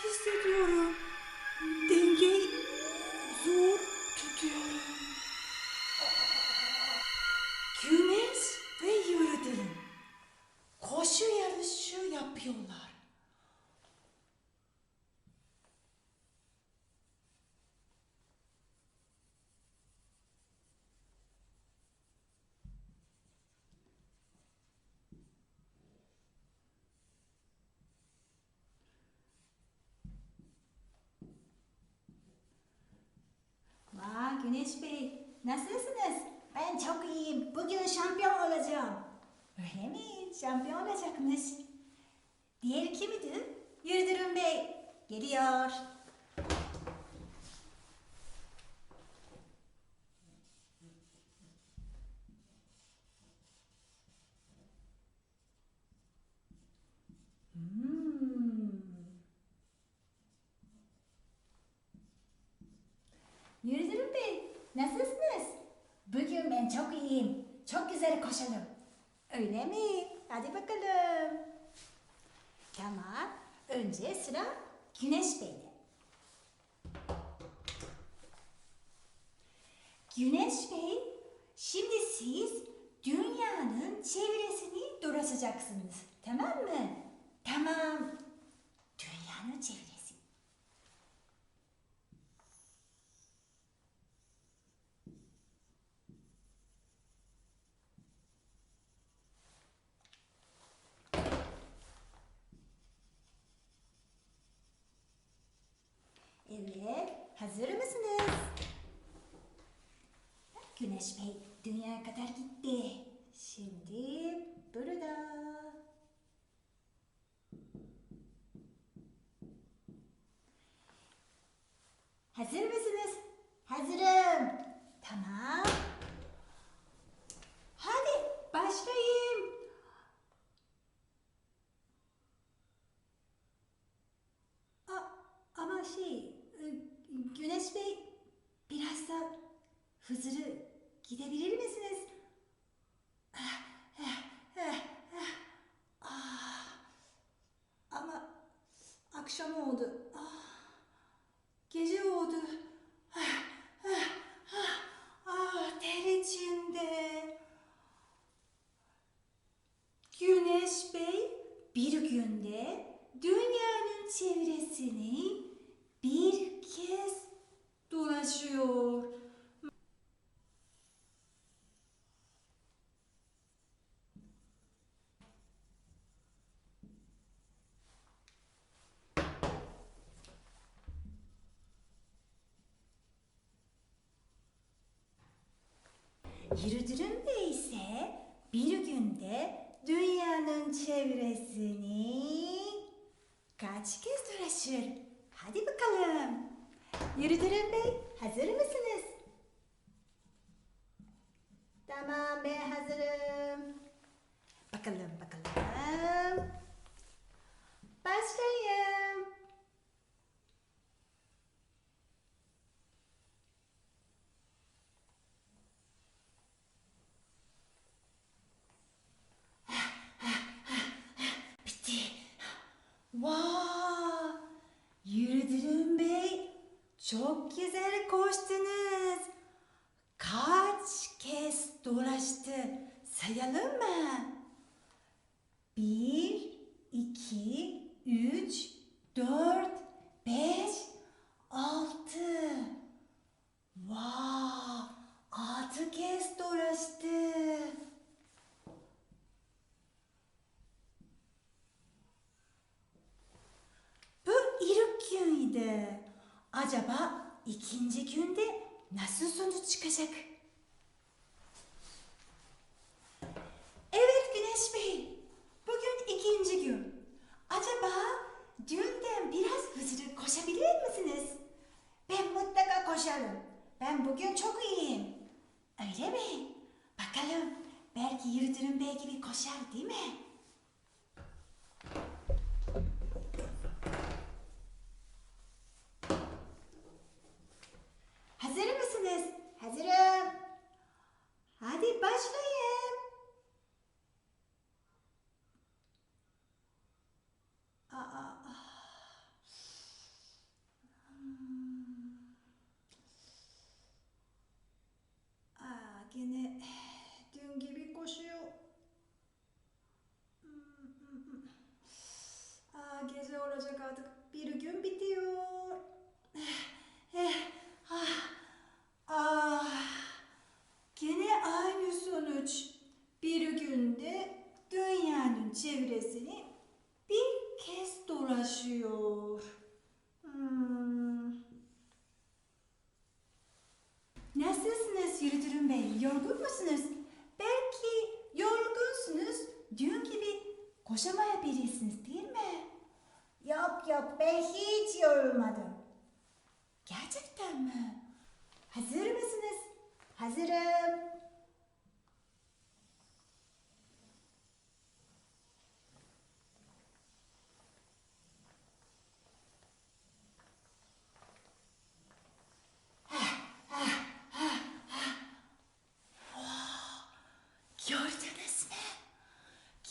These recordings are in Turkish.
just the your Güneş Bey, nasılsınız? Ben çok iyiyim. Bugün şampiyon olacağım. Öyle mi? Şampiyon olacakmış. Diğer kimdi? Yıldırım Bey. Geliyor. Hmm. Yıldırım Bey, nasılsınız? Bugün ben çok iyiyim. Çok güzel koşalım. Öyle mi? Hadi bakalım. Tamam. Önce sıra Güneş Bey'de. Güneş Bey, şimdi siz dünyanın çevresini dolaşacaksınız. Tamam mı? Tamam. Dünyanın çevresi. Evet, hazır mısınız? Güneş Bey dünya kadar gitti. Şimdi burada. Hazır mısınız? Hazırım. Tamam. Hadi başlayayım. A- ama şey, Güneş Bey biraz da hızlı gidebilir misiniz? Ah, ah, ah, ah. Ah. Ama akşam oldu. Ah. Gece oldu. Ah, ah, ah. Ah, ter içinde. Güneş Bey bir günde dünyanın çevresini bir kez dolaşıyor. Bey ise bir günde dünyanın çevresini kaç kez dolaşır? Hadi bakalım. Yıldırım Bey hazır mısınız? Tamam ben hazırım. Bakalım bakalım. Başlayın. Bitti. Vay! Yıldırım Bey, çok güzel koştunuz. Kaç kez dolaştı? Sayalım mı? Bir, iki, üç, dört, beş, çalışıyor. Hmm. Nasılsınız Yürütürüm Bey? Yorgun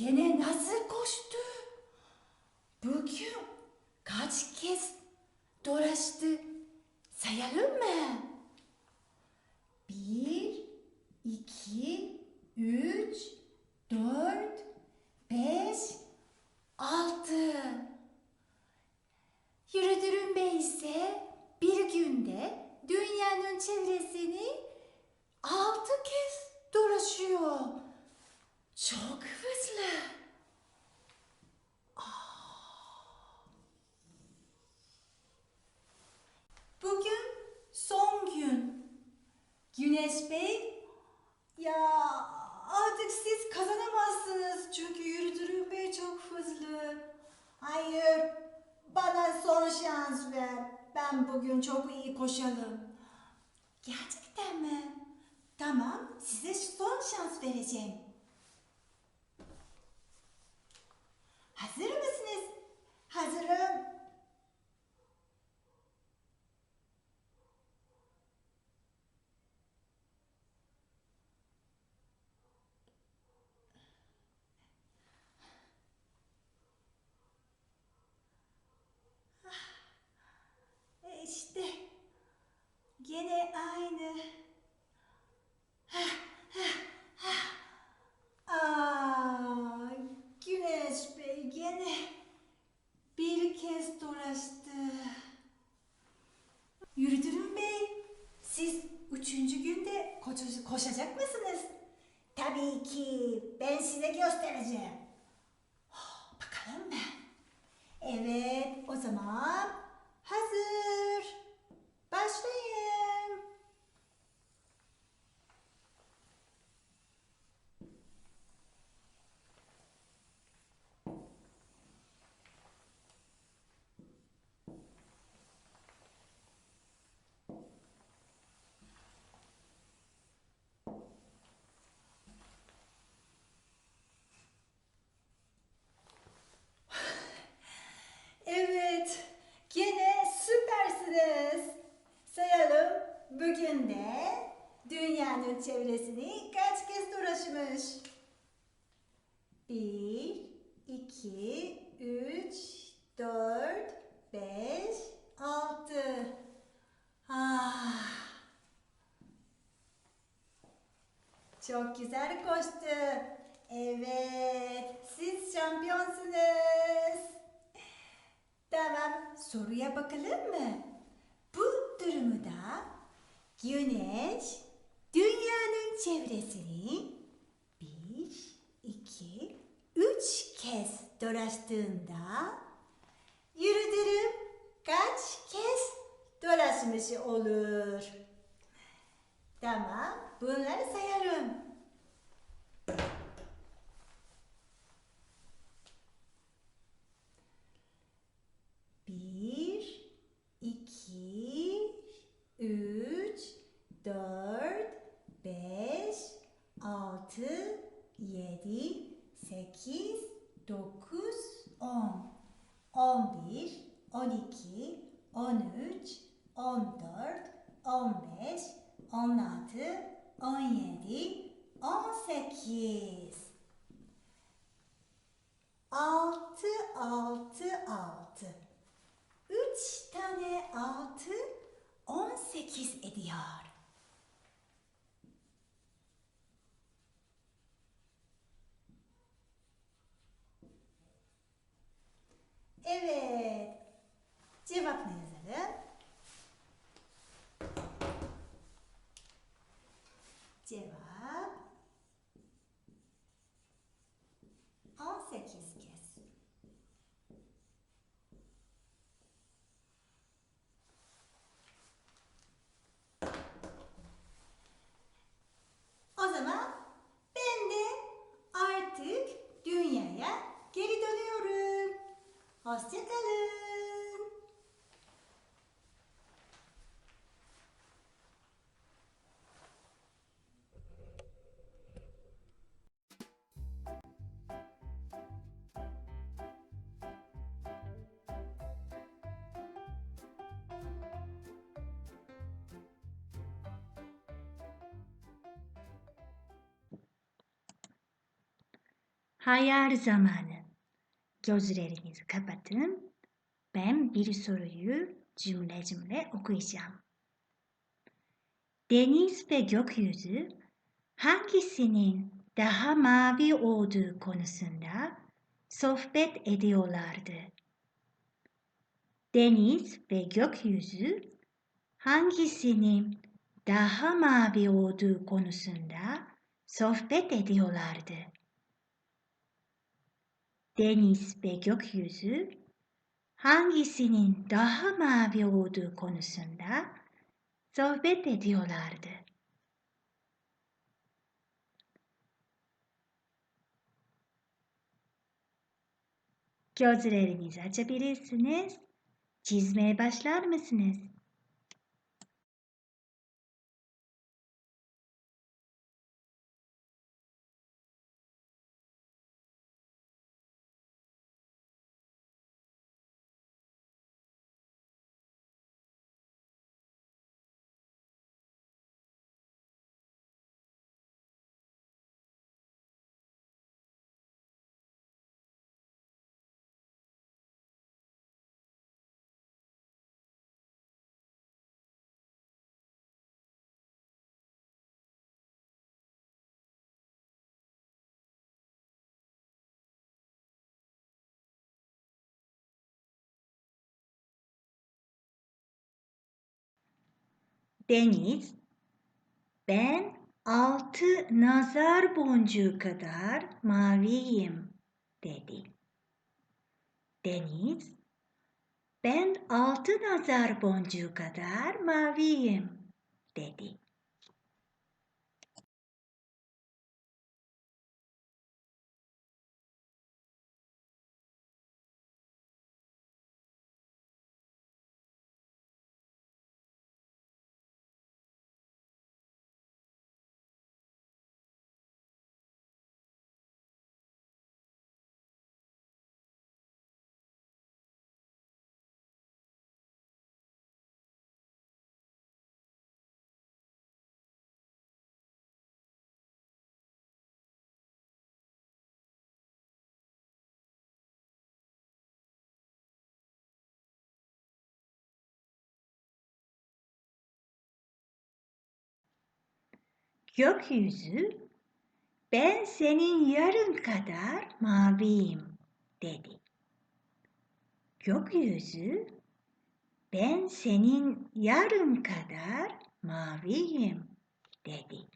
Gene nasıl koştu? Bugün kaç kez dolaştı? Sayalım mı? Bir, iki, üç, dört, beş, Altı. Yürüdürüm Bey ise bir günde dünyanın çevresini altı kez dolaşıyor. Çok hızlı. Bugün son gün. Güneş Bey, ya artık siz kazanamazsınız çünkü Yürüdürüm Bey çok hızlı. Hayır, bana son şans ver. Ben bugün çok iyi koşalım. Gerçekten mi? Tamam, size son şans vereceğim. Hazır mısınız? Hazırım. İşte gene aynı. Aa, Güneş Bey gene bir kez dolaştı. Yürüdürüm Bey, siz üçüncü günde koşacak mısınız? Tabii ki. Ben size göstereceğim. Bakalım mı? Evet, o zaman hazır. Başlayın. Evet, gene süpersiniz. Sayalım, bugün de dünyanın çevresini kaç kez dolaşmış? Bir, iki, üç, dört, beş, altı. Ah. Çok güzel koştu. Evet, siz şampiyonsunuz. Tamam, soruya bakalım mı? Bu durumu da güneş çevresini bir, iki, üç kez dolaştığında yürüdürüm kaç kez dolaşmış olur? Tamam, bunları sayarım. Bir, iki, üç, dört, beş, altı, yedi, sekiz, dokuz, on. On bir, on iki, on üç, on dört, on beş, on altı, on yedi, on sekiz. Altı, altı, altı. Üç tane altı on sekiz ediyor. Evet. Cevap ne Hayal zamanı. Gözlerinizi kapatın. Ben bir soruyu cümle cümle okuyacağım. Deniz ve gökyüzü hangisinin daha mavi olduğu konusunda sohbet ediyorlardı. Deniz ve gökyüzü hangisinin daha mavi olduğu konusunda sohbet ediyorlardı. Deniz ve gökyüzü hangisinin daha mavi olduğu konusunda sohbet ediyorlardı. Gözlerinizi açabilirsiniz. Çizmeye başlar mısınız? Deniz, ben altı nazar boncuğu kadar maviyim dedi. Deniz, ben altı nazar boncuğu kadar maviyim dedi. Gökyüzü, ben senin yarın kadar maviyim dedi. Gökyüzü, ben senin yarın kadar maviyim dedi.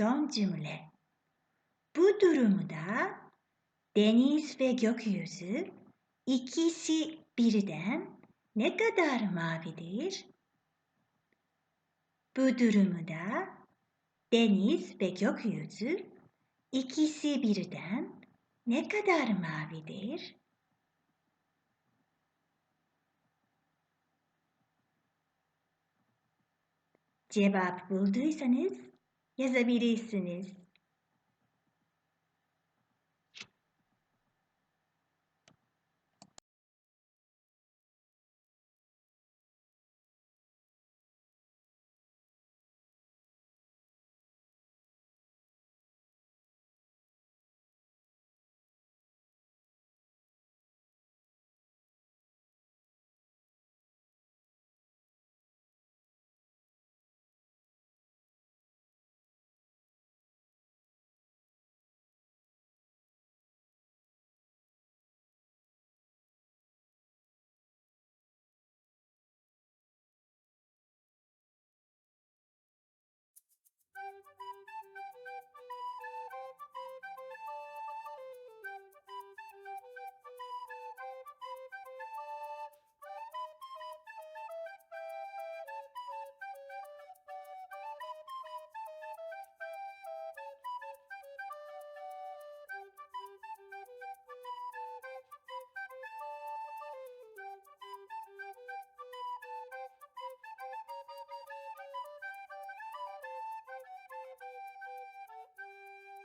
Son cümle. Bu durumda deniz ve gökyüzü ikisi birden ne kadar mavidir? Bu durumda deniz ve gökyüzü ikisi birden ne kadar mavidir? Cevap bulduysanız yazabilirsiniz.